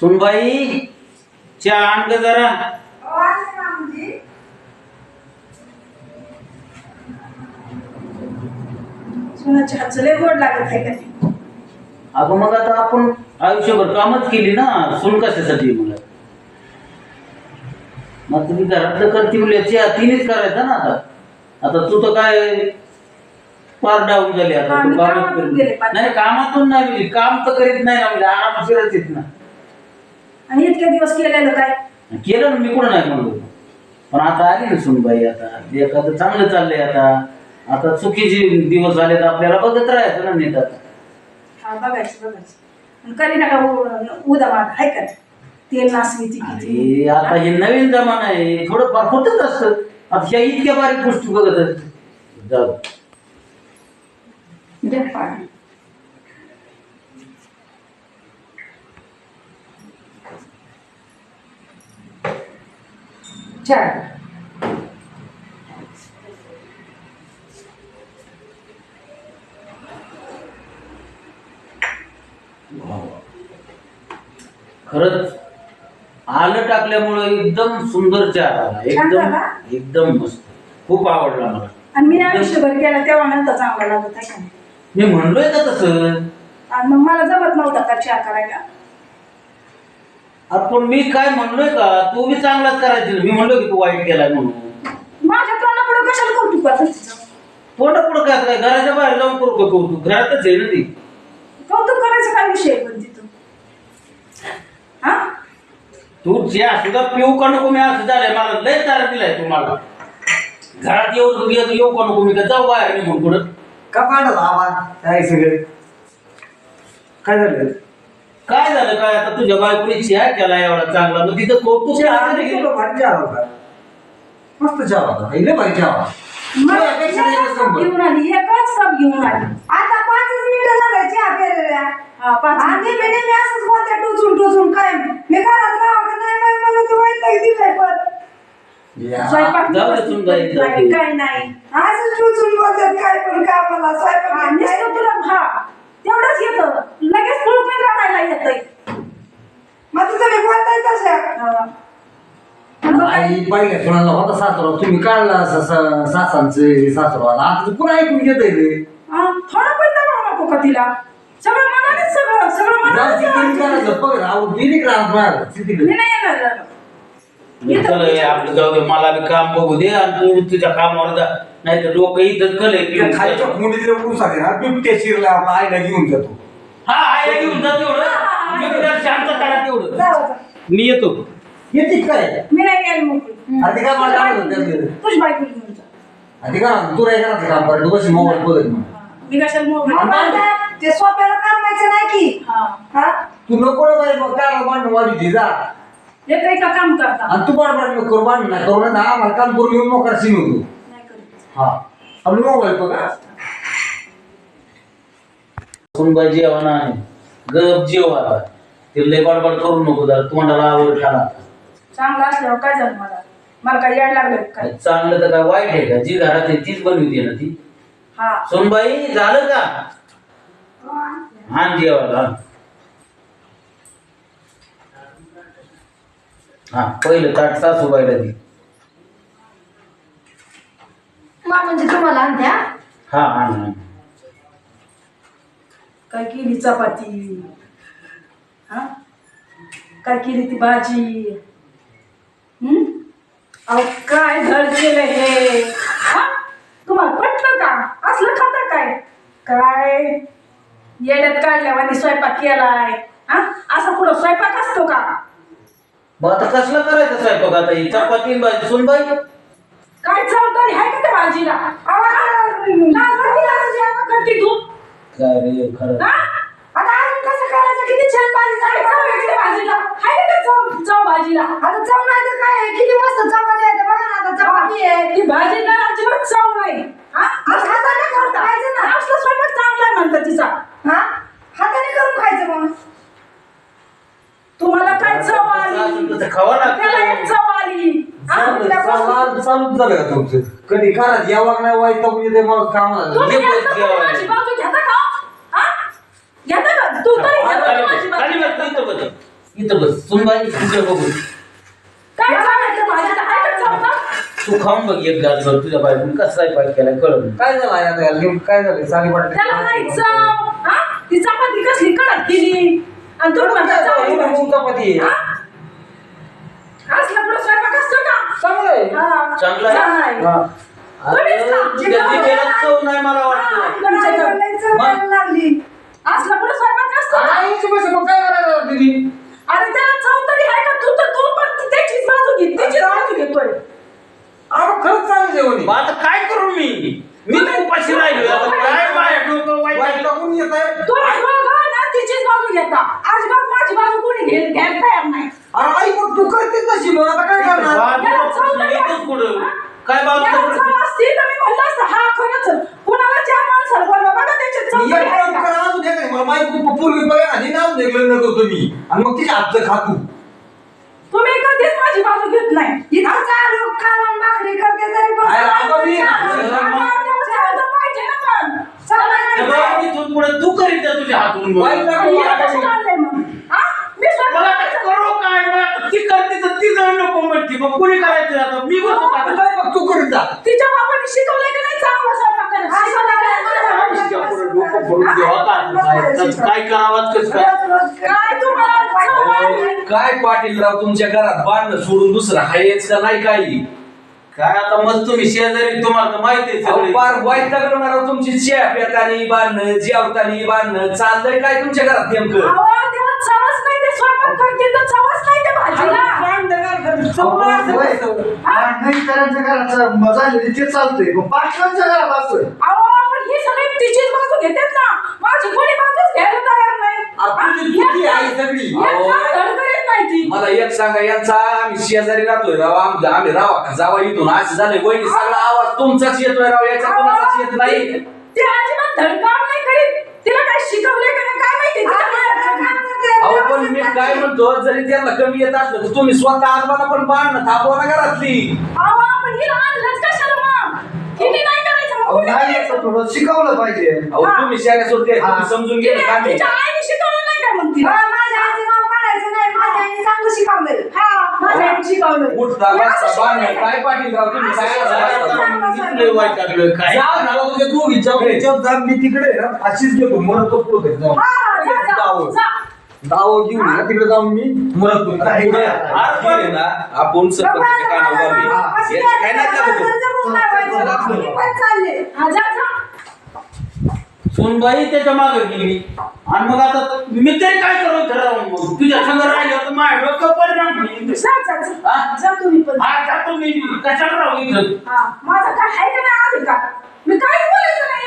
सुनबाई चहा आण ग जरा. सुनाच्या हातचं लय गोड लागत आहे का नाही अगं मग आता आपण आयुष्यभर कामच केली ना सुन कशासाठी मला? मग तुम्ही घरातलं करते म्हणजे तिनेच करायचा ना आता. आता तू तर काय पार डाऊन झाली आता हा, तू मी कामच कामातून करीत गेले पार. नाही कामातून नाही म्हणजे काम तर करीत नाही ना म्हणजे आराम फिरत येत ना. आणि इतके दिवस केलेलं काय? केलं ना मी कुठं नाही म्हणलो. पण आता आली ना सुनबाई आता एखादं चांगलं चाललंय आता. आता चुकीचे दिवस आले तर आपल्याला बघत राहायचं ना नीट आता हा बघायचं बघायचं. आणि करी नका उ- उदा माग आहे का? तेल नासवी ती किती? अरे आता हे नवीन जमाना आहे. थोडंफार होतच असतं. आता ह्या इतक्या बारीक गोष्टी बघत असत जाऊ. द्या पाणी. चार खरंच आलं टाकल्यामुळं एकदम सुंदर चहा आला एकदम झाला? एकदम मस्त. खूप आवडला मला. आणि मी आयुष्यभर केला तेव्हा नंतर चांगला लागत आहे का नाही मी म्हणलोय का तसं. आणि मग मला जमत नव्हता का चहा करायला? अरे पण मी काय म्हणलोय का? तू बी चांगलाच करायची मी म्हणलो की तू वाईट केलाय म्हणून. माझ्या तोंडापुढे कशाला कौतुक करत तोंड पुढं काय काय घराच्या बाहेर जाऊन करू का कौतुक? घरातच आहे ना ती. कौतुक करायचं काय विषय आहे पण तिथं? हा? तू चहा सुद्धा पिऊ का नको मी असं झालंय. मला लय तारा दिलाय तुम्हाला घरात येऊ येऊ येऊ का नको मी? का जाऊ बाहेर निघून पुढं? का आवाज काय सगळे? काय झालं? काय झालं? काय आता तुझ्या बायकोने चहा केला एवढा चांगला? मग तिथं कौतुक चहा नाही. किलो भारी चहा होता. मस्त चहा होता. लय भारी चहा होता. मला तुझ्यापेक्षा एकच एकच कप नंबर. घेऊन आली एकच कप घेऊन आली. आता पाचच मिनिटं झालं चहा प्यायलेल्या हा, पाच आणि मिनिटं. मी नेहमी असंच बोलते टोचून टोचून काय? मी घरात राहा का नाही नाही मला तू वाईट दिलंय पण. या. स्वयंपाक जाऊ दे. नाही, काय नाही. असंच टोचून बोलतात काय पण का मला स्वयंपाक हा. नुसतं तुला भा. तेवढंच येतं लगेच फुलकून रडायला येतंय मग तुझं मी बोलताय तशा हा. आणि मग काय? आई बाई काय सुनाला होता सासरा तुम्ही काढला स- स- सासांचं सासरवाला. आता तू पुन्हा ऐकून घेत रे हा, थोडं पण दबाव नको का तिला. सगळं मनानेच सगळं सगळं मनानेच बघ गेली मी नाही येणार चल हे आपलं जाऊ दे मला बी काम बघू दे आणि तू तुझ्या कामावर जा. नाही तर डोकं इथं कल खालच्या ना बिबट्या शिरला आपला आईला घेऊन जातो. हा आहे घेऊन जा तेवढं. मी तुला शांत करा तेवढं. मी येतो. येते काय? मी मोकळी. अरे ते काय मला काम होतं त्यातलं. तुझी बायको घेऊन जा. अरे ते काम कर तू कशी मोबाईल बघत मग मी कशाला मोबाईल मग आता ते सोप्याला कामायचं नाही की. हा. हा? तू नको रे बाई मग काय भांडण वाढी जा. येतंय का काम करता. आणि तू बार बार करू भांडण नाही करू ना आम्हाला काम करून येऊन मोकार सिंग होतो. नाही करीत हा. आपलं मोबाईल बघा सुनबाई जेवण आहे. गप जेव आता ते लय बडबड करू नको जरा तोंडाला आवड खाला चांगलं असल्यावर काय झालं मला? मला काय याड लागलं का काय? चांगलं तर काय वाईट आहे का? जी घरात आहे तीच बनवते ना ती. हा. सोनबाई झालं का? हा जेवायला हा पहिलं ताट सासूबाईला दे. मा म्हणजे तुम्हाला आणत्या हा आण आण. काय केली? चपाती. हा? काय केली ती भाजी? अहो काय धड केलं हे? हा? तुम्हाला पटलं का? असलं खाता काय? काय? येड्यात काढल्यावानी स्वयंपाक केलाय. हा? असा पुढं स्वयंपाक असतो का? मग आता कसलं करायचं स्वयंपाक आता? ही चपाती भाजी सुनबाई? काय चावतानी आहे का त्या भाजीला? अहो, लाज वाटते ना असं स्वयंपाक करते तू. काय रे खरं? हा? आता अजून कसं करायचं? किती छान भाजी झाली. चव आहे भाजीला? आहे का चव? चव भाजीला. आता चव नाही तर काय आहे? किती मस्त चपाती आहे चपाती आहे ती भाजीला अजिबात चव नाही. हा? आज हाताने करून खायचं ना? असला स्वयंपाक चांगला आहे म्हणतात तिचा. हा? हाताने करून खायचं मग. तुम्हाला काय चव आली? तसं खावा त्याला एक लागतं चव आली. हा? चालू चालूच झालं का तुमचं? कधी करा जेवण नाही वाईट तुम्ही ये घेता का जेवायला. माझी बाजू घेता का? हा? घेता का? तू तरी घेता का माझी बाजू? खाली बस, इथं बस. इथं बस सुनबाई इकडे बघू काय सांगायचं माझ्या तर आहे का चौथा? तू खाऊन बघ एक भर तुझ्या बायकोने कसा स्वयंपाक केला कळत काय झालं आहे आता याला? नेमकं? काय झालं? साडी त्याला चव हा? ती चपाती कसली कडक केली? आणि तुम्ही म्हणता चपाती हा? असला पुढे स्वयंपाक असतो का चांगलं आहे. हा. चांगला? चांगला चव नाही मला. लई चव लागली. असला पुढे स्वयंपाक असतो का? काय यायची बस मग काय करायला दिली अरे त्याला चव तरी आहे का? तू तर तू पण त्याचीच बाजू घे त्याचीच बाजू घेतोय. आहे. मग आता काय करू मी? मी तर उपाशी राहिलो आता काय माझ्या डोकं वाईट वाईट लागून येत आहे तुम्ही दोघं ना तिचीच बाजू घेता. अजिबात माझी बाजू कोणी घे घ्यायला तयार नाही. अरे आई पण तू करते तशी मग? आता काय करणार? याला चव काय बाबा याला चव असती? तर मी म्हणलं असतं हा खरंच. कुणाला चार माणसाला बोलवा बघा त्याच्यात चव एक तरी आहे काम का? करा अजून एक मला माहिती पूर्वी बघा आणि नाव मी. आणि मग तिच्या हातचं खातू. तुम्ही कधीच माझी बाजू घेत नाही. इथं चालू कालवण भाकरी करते तरी पण अरे आता मी- पाहिजे ना पण चला हे काय बघ, इथून पुढे तू करीत जा तुझ्या हातून बघ. वाईट लागून हिला मला कसं काय- आणलंय मग? हा? मी मला स्वतः काय करू ती करते तर ती नको म्हणते. मग कोणी करायचं आता? मी बोलतो का? आता? काय बघ तू करीत जा. तिच्या बापाने शिकवलंय की नाही? चांगलं स्वयंपाक करायला? शिकवलंय का नाही? तिच्या पुढे डोकं फोडून देवा का? काय काय करावं कसं काय? रोज रोज काय तुम्हाला? चव आहे? काय पाटील राव तुमच्या घरात बांधणं सोडून दुसरं हायच का नाही काही? काय आता मग तुम्ही शेजारी तुम्हाला तर माहिती आहे सगळी. वाईट लागलं राव तुमची. चेप पेतानी बांधणं जेवतानी बांधणं चाललंय काय तुमच्या घरात नेमकं? अहो, तेव्हा चवच नाही ते स्वयंपाक करते तर चवच नाही ते भाजीला. नाही करायच्या घराचं मजा आली ते चालतंय. मग घरात असतोय अहो पण ही सगळी तिचीच बाजू घेतात ना. माझी कोणी बाजूच घ्यायला तयार नाही. तुझी चुकी आहे सगळी. मला एक सांगा यांचा आम्ही शेजारी राहतोय राव. आम- आम्ही रावा का जावा इथून? असं झालंय वहिनी सगळा आवाज तुमचाच येतोय राव. याच्या कोणाचाच येत नाही. ती अजिबात धडकाम नाही करीत तिला काय शिकवलंय का नाही? काय माहिती? तिच्या माहेरचं. अहो पण मी काय म्हणतो जरी त्यांना कमी येत असलं तर तुम्ही स्वतः आजबाला पण बांधणं थांबवा ना घरातली. अहो पण हिला आणलंच कशाला मग? हिने नाही करायचं मग अहो, नाही थोडं शिकवलं पाहिजे. अहो तुम्ही शेऱ्या सोडते तुम्ही समजून गेले का तिने- नाही तिच्या आईने शिकवलं नाही काय मग तिला? हा, माझ्या आईचं नाव काढायचं नाही माझ्या आईने चांगलं शिकवलंय. हा. माझ्या आईने शिकवलं उठता बसता बांधणं काय पाटील राव तुम्ही असं शिकवलं. करता? मी लय वाईट लागलं काय? जा झाला तुझ्या दोघीच्या याच्यावर जा, मी तिकडे आहे. ना अशीच घेतो मरत तो पुढे जाऊन हा, जा, जा, जावं. जा. दाव घेऊन तिकडे जाऊन मी मरत होतो. ना. आपण सरपंचाच्या कानावर लावली. याची काय लागत हा. सोनबाई त्याच्यामागे गेली. आणि मग आता मी तरी काय करू ठरवून मग? तुझ्या संग राहिलं तर माझ्या डोकं परिणाम होईल. हा? जातो मी कशाला राहू इथं? हा माझं काय आहे का नाही अधिकार मी काहीच बोलायचं नाही.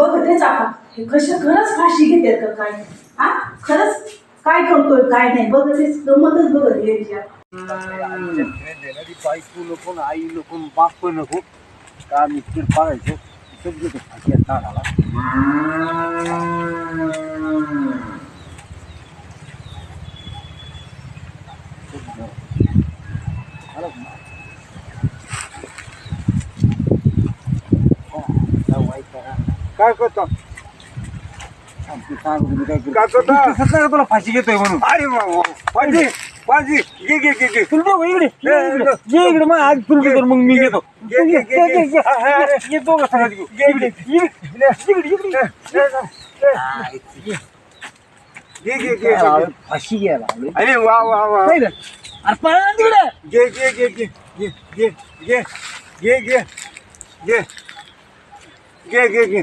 बघतेच आपण हे कशा खरंच फाशी घेतात का काय? हा? खरंच काय करतोय काय नाही बघतेच गमतच बघत घ्यायची बायको नको आई नको बाप नको का मी तिकडे पाहायचो काय करतो काय करतो तुला फाशी घेतोय म्हणून अरे फाशी फाशी घे घे घे घे तुला इकडे ये इकडे मग आज तुला तर मग मी घेतो येतो का घेऊ इकडे इकडे घे घे घे फाशी घ्यायला अरे वा वा वा अरे पळा तिकडे घे घे घे घे घे घे घे घे घे घे घे घे घे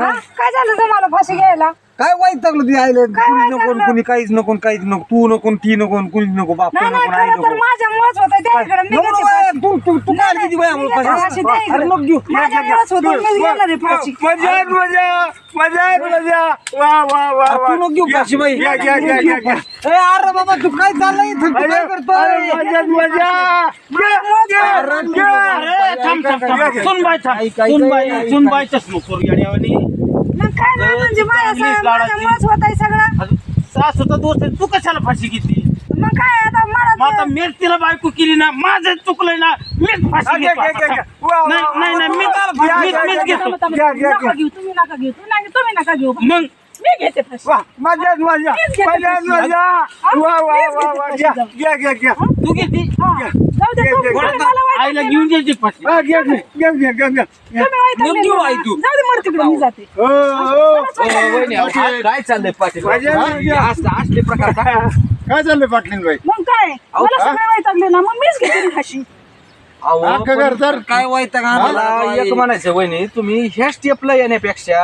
हा? काय? झालं तुम्हाला फाशी घ्यायला? काय वाईट टाकलं ती कुणी नको कुणी काहीच नको काहीच नको. तू नको ती नको कुणी नको बाप नाही नाही नको आई खरं तर नको माझ्यामुळेच होत त्याकडे मी नको घेते बाया, फाशी. तू तू तू काय किती बाया मी मला घेते फाशी, द्या अरे इकडं. नको घेऊ. माझ्यामुळेच होतं, मीच घेणार आहे फाशी. मजा मजा. मजा मजा. वा वा वा तू नको घेऊ फाशी बाई. ए, अरे बाबा तू काय चाललंय इथं? तू काय करतोय? सुनबाई थांब. सुनबाई सुनबाईच्याच नको येण्यावानी मग काय नाही म्हणजे माझ्या सा- होत आहे सगळं. सासूचा दोस्त आहे तू कशाला फाशी घेतली मग काय आता? मग आता मला मीच तिला बायको केली ना माझं चुकलंय ना मीच फाशी घेतो आता. वा, वा, नाही वा, नाही नाही वा, मीच- वा, घ्या, मीच घेतो. घ्या, घ्या, नका घेऊ तुम्ही नका घेऊ. तू नाही तुम्ही नका घेऊ. मग घेते फाशी मजा मजा मीच घेते मजा फाशी. मजा? वा वा वा घ्या. घ्या घ्या घ्या तू घेते हा. जाऊ दे घे, तू घे, तुम्ही घे. मला वाईट आईला. घेऊन फाशी हा, घ्या घ्या घ्या घ्या घ्या घ्या. तुम्ही वाईट मग घेऊ आई तू. जाऊ दे मर तिकडे मी जाते. हो हो. वहिनी, अहो, हा काय चाललंय पाटील? मजा मजा. असले असले प्रकार का? काय चाललंय पाटलीन बाई मग काय? मला सगळे वैतागले ना मग मीच घेते ती फाशी अहो, पण काय वाईट का? मला एक म्हणायचं वहिनी तुम्ही ह्या स्टेपला येण्यापेक्षा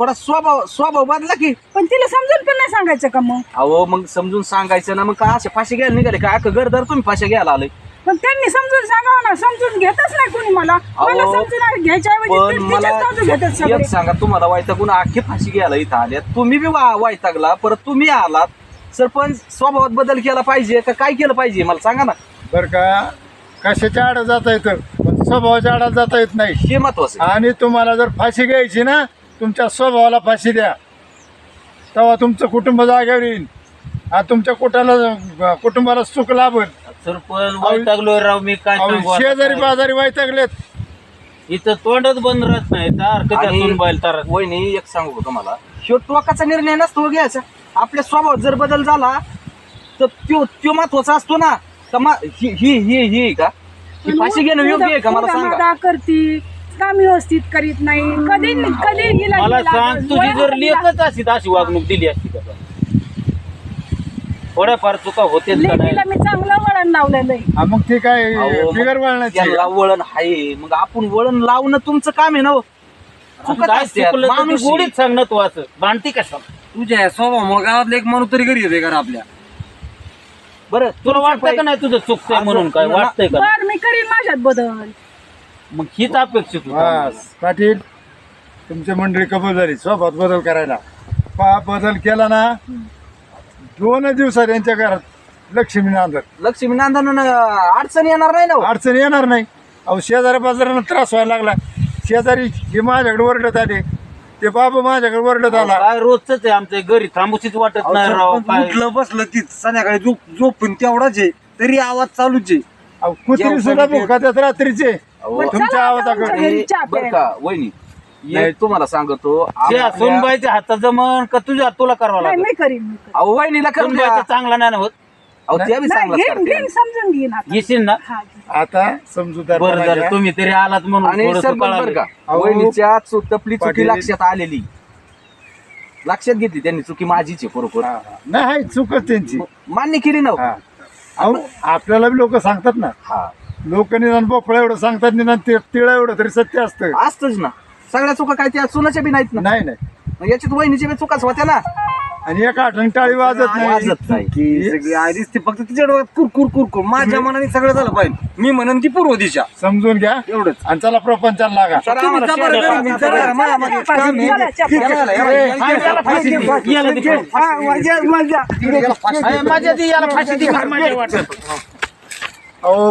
थोडा स्वभाव स्वभाव बदला की. पण तिला समजून पण नाही सांगायचं का मग? अहो मग समजून सांगायचं ना मग का असे फाशी घ्यायला निघाले का? अख्खं घरदार तुम्ही फाशी घ्यायला आलोय पण त्यांनी समजून सांगावं ना समजून घेतच नाही कोणी मला. मला अहो, समजून घ्यायच्या पण मला बाजू घेतात सगळे. एक सांगा तुम्हाला वैतागून अख्खी फाशी घ्यायला इथं आल्या तुम्ही बी वा- वैतागला परत तुम्ही आलात. सरपंच स्वभावात बदल केला पाहिजे का? काय केलं पाहिजे? मला सांगा ना. बर का कशाच्या आड जाता येतं पण स्वभावाच्या आडात जाता येत नाही. हे महत्वाचं आहे. आणि तुम्हाला जर फाशी घ्यायची ना तुमच्या स्वभावाला फाशी द्या. तेव्हा तुमचं कुटुंब जागेवर येईल. आणि तुमच्या कुटाला कुटुंबाला सुख लाभल. सरपंच वैतागलोय राव मी काय अहो, सांगू आता? शेजारी? बाजारी वैतागलेत. इथं तोंडच बंद राहत नाही तार तार वहिनी एक सांगू का तुम्हाला? ह्यो टोकाचा निर्णय नसतो घ्यायचा. आपल्या स्वभावात जर बदल झाला तर त्यो त्यो महत्त्वाचा असतो ना. का मा- ही ही ही ही का? ही फाशी घेणं योग्य आहे का? मला सांगा. करती काम व्यवस्थित करीत नाही? कधी कधी हिला मला हिला- सांग तुझी जर लेखच अशी तर अशी वागणूक दिली असती का? थोड्याफार चुका होतेच का नाही? लेकीला मी चांगलं वळण लावलेलं आहे. हा, मग ते काय अहो, बिगर मग वळणाची? त्याला वळण आहे. मग आपण वळण लावणं तुमचं काम आहे ना हो. चुकत काय असतात. चुकलं तर माणूस गोडीत सांग ना तू असं. भांडती कशा तुझ्या स्वभाव गावातले एक माणूस तरी घरी येते का आपल्या. बरं तुला वाटतं का नाही तुझं चुकतंय म्हणून काय? वाटतंय का? बर मी करीन माझ्यात बदल. मग हीच अपेक्षित होतं. आम्हाला. बस पाटील तुमची मंडळी कबूल झाली. स्वभावात बदल करायला. पा बदल केला ना दोन दिवसात यांच्या घरात लक्ष्मी नांदर लक्ष्मी नांदन अडचण येणार नाही ना हो. अडचण येणार नाही. अहो शेजारी बाजारानं त्रास व्हायला लागला. शेजारी हे माझ्याकडे ओरडत आले. ते बाबा माझ्याकडे ओरडत आला. काय रोजच आहे आमच्या घरी थांबूचीच वाटत नाही राव. काय? उठलं बसलं ती संध्याकाळी झोप झोपून तेवढाच आहे. तरी आवाज चालूच आहे. अहो, कुत्री सुद्धा करून भुकातात रात्रीचे. अहो, तुमच्या चला, आवाजाकडे आमच्या घरी. चहा बरं प्यायला. का वहिनी नाही. एक तुम्हाला सांगतो त्या आपल्या- सोनबाईच्या हातात जमन का तुझ्या तुला करावं नाही लागेल? करीन मी करीन. अहो वहिनीला करून द्या. सोनबाईचा चांगला नाही ना होत. अहो त्या बी नाही चांगलाच घेईन करते घेईन समजून घेईन आता. येशील ना? हा, घेईन. आता समजूदार बरं झालं तुम्ही तरी आलात म्हणून आणि थोडंसं सरपंच बरं कळालं. का अहो, वहिनीच्या चु- तपली चुकी पाटील- लक्षात आलेली. लक्षात घेतली त्यांनी चुकी माझीच आहे बरोबर नाही चुकच त्यांची. मान्य केली ना हो. हा. अहो आपल्याला बी लोक सांगतात ना. हा. लोक निदान बोपळा एवढं सांगतात निदान ते तिळा एवढं तरी सत्य असतं असतच ना सगळ्या चुका काय त्या सुनाच्या बी नाहीत ना नाही नाही मग याच्यात वहिनीच्या बी चुकाच होत्या ना आणि एका आठवण टाळी वाजत नाही वाजत नाही की सगळी आई दिसते फक्त तिच्या डोळ्यात कुरकुर कुरकुर माझ्या मनाने सगळं झालं पाहिजे मी म्हणन ती पूर्व दिशा समजून घ्या एवढंच आणि चला प्रपंचाला लागा चला आम्हाला आहे. चला. याला, याला, याला, हा, फाशी दे. याला. हा हा, फाशी दे. अहो